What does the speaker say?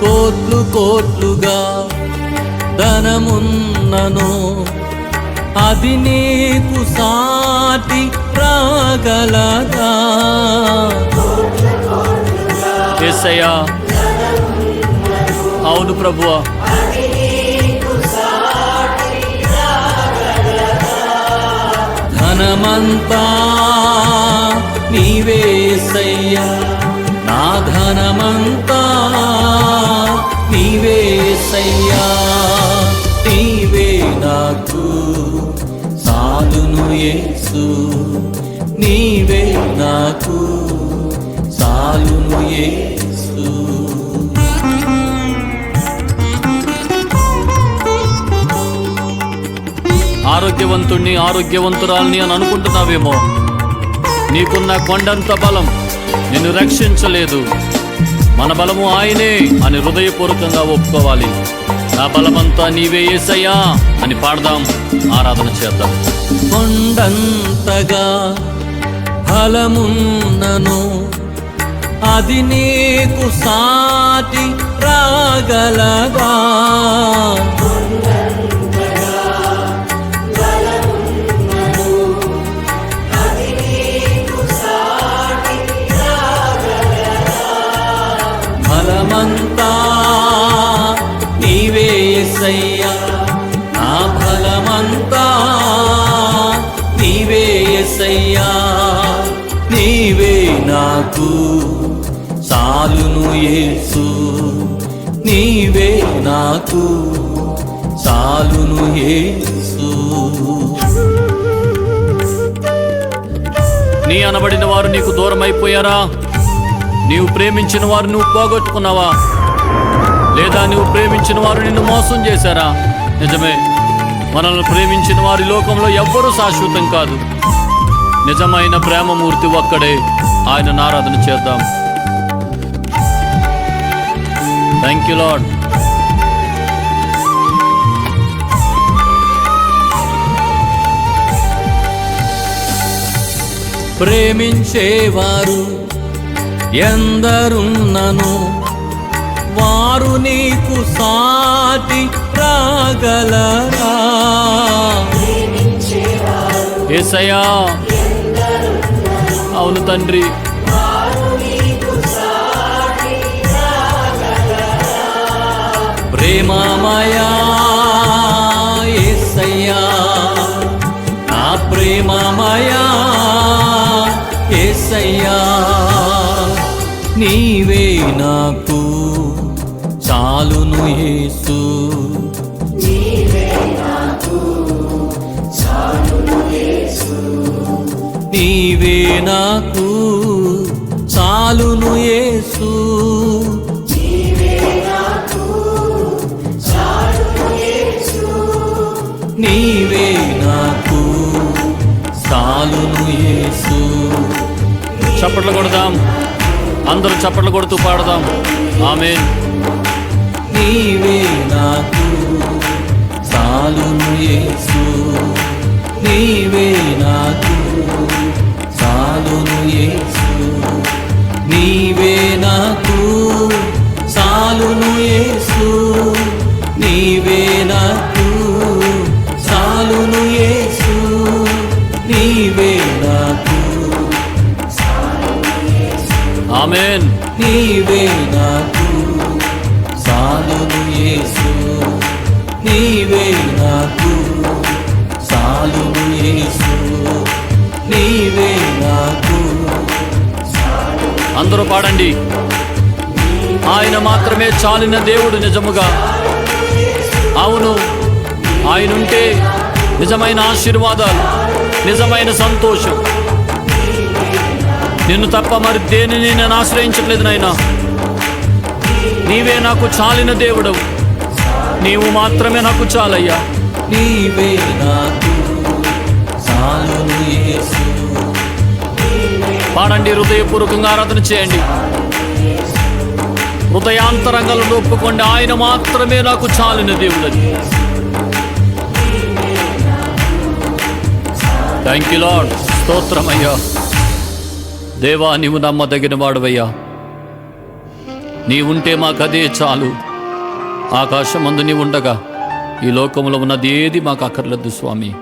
కోట్లు కోట్లుగా ధనమున్నను. అది నీకు సాటి రాగలదా ఎస్సయ్యా అవును ప్రభువా. ధనమంతా నీవేసయ్యా నా ధనమంతా నాకు సాలును యేసు నీవే నాకు సాలును యేసు. ఆరోగ్యవంతుణ్ణి ఆరోగ్యవంతురాల్ని అని అనుకుంటున్నావేమో? నీకున్న కొండంత బలం నిన్ను రక్షించలేదు. మన బలము ఆయనే అని హృదయపూర్వకంగా ఒప్పుకోవాలి. నా బలమంతా నీవే ఏసయ్యా అని పాడదాం ఆరాధన చేద్దాం. కొండంతగా ఫలమున్నను అది నీకు సాటి రాగలగా. అంతా నీవే ఎసయ్యా నీవే నాకు. సాలును యేసు నీవే నాకు. సాలును యేసు. నీ అనబడిన వారు నీకు దూరం అయిపోయారా నీవు ప్రేమించిన వారు నువ్వు పోగొట్టుకున్నావా? లేదా నువ్వు ప్రేమించిన వారు నిన్ను మోసం చేశారా? నిజమే. మనల్ని ప్రేమించిన వారి లోకంలో ఎవ్వరూ శాశ్వతం కాదు. నిజమైన ప్రేమమూర్తి ఒక్కడే. ఆయన ఆరాధన చేద్దాం. థ్యాంక్ యూ లాడ్ ప్రేమించేవారు ఎందరున్నను? వారు నీకు సాటి రాగలరా? ఏసయా అవును తండ్రి. ప్రేమమయా ఏసయ్యా. నా ప్రేమమయా ఏసయ్యా. నీవే నాకు చాలును యేసు. నీవే నాకు చాలును యేసు. నీవే నాకు చాలును యేసు. చప్పట్లు కొడదాం. అందరూ చప్పట్లు కొడుతూ పాడదాం. ఆమె నీవే నాకు చాలును యేసు. నీవే నాకు చాలును యేసు. నీవే నాకు చాలును యేసు. నీవే నాకు ఆమెన్. నీవే నాకు సాలును యేసు. నీవే నాకు సాలును యేసు. నీవే నాకు అందరూ పాడండి. ఆయన మాత్రమే చాలిన దేవుడు నిజముగా. అవును ఆయన ఉంటే నిజమైన ఆశీర్వాదాలు నిజమైన సంతోషం. నిన్ను తప్ప మరి దేనిని నేను ఆశ్రయించట్లేదు నాయనా. నీవే నాకు చాలిన దేవుడవు. నీవు మాత్రమే నాకు చాలయ్యా. నీవే నాకు చాలు పాడండి హృదయపూర్వకంగా ఆరాధన చేయండి. హృదయాంతరంగాలను ఒప్పుకోండి. ఆయన మాత్రమే నాకు చాలిన దేవుడని. థ్యాంక్ యూ లాడ్ స్తోత్రమయ్యా. దేవా నీవు నమ్మదగిన వాడువయ్యా. నీ ఉంటే మాకు అదే చాలు. ఆకాశం అందు ఉండగా ఈ లోకంలో ఉన్నది ఏది మాకు అక్కర్లేదు స్వామి.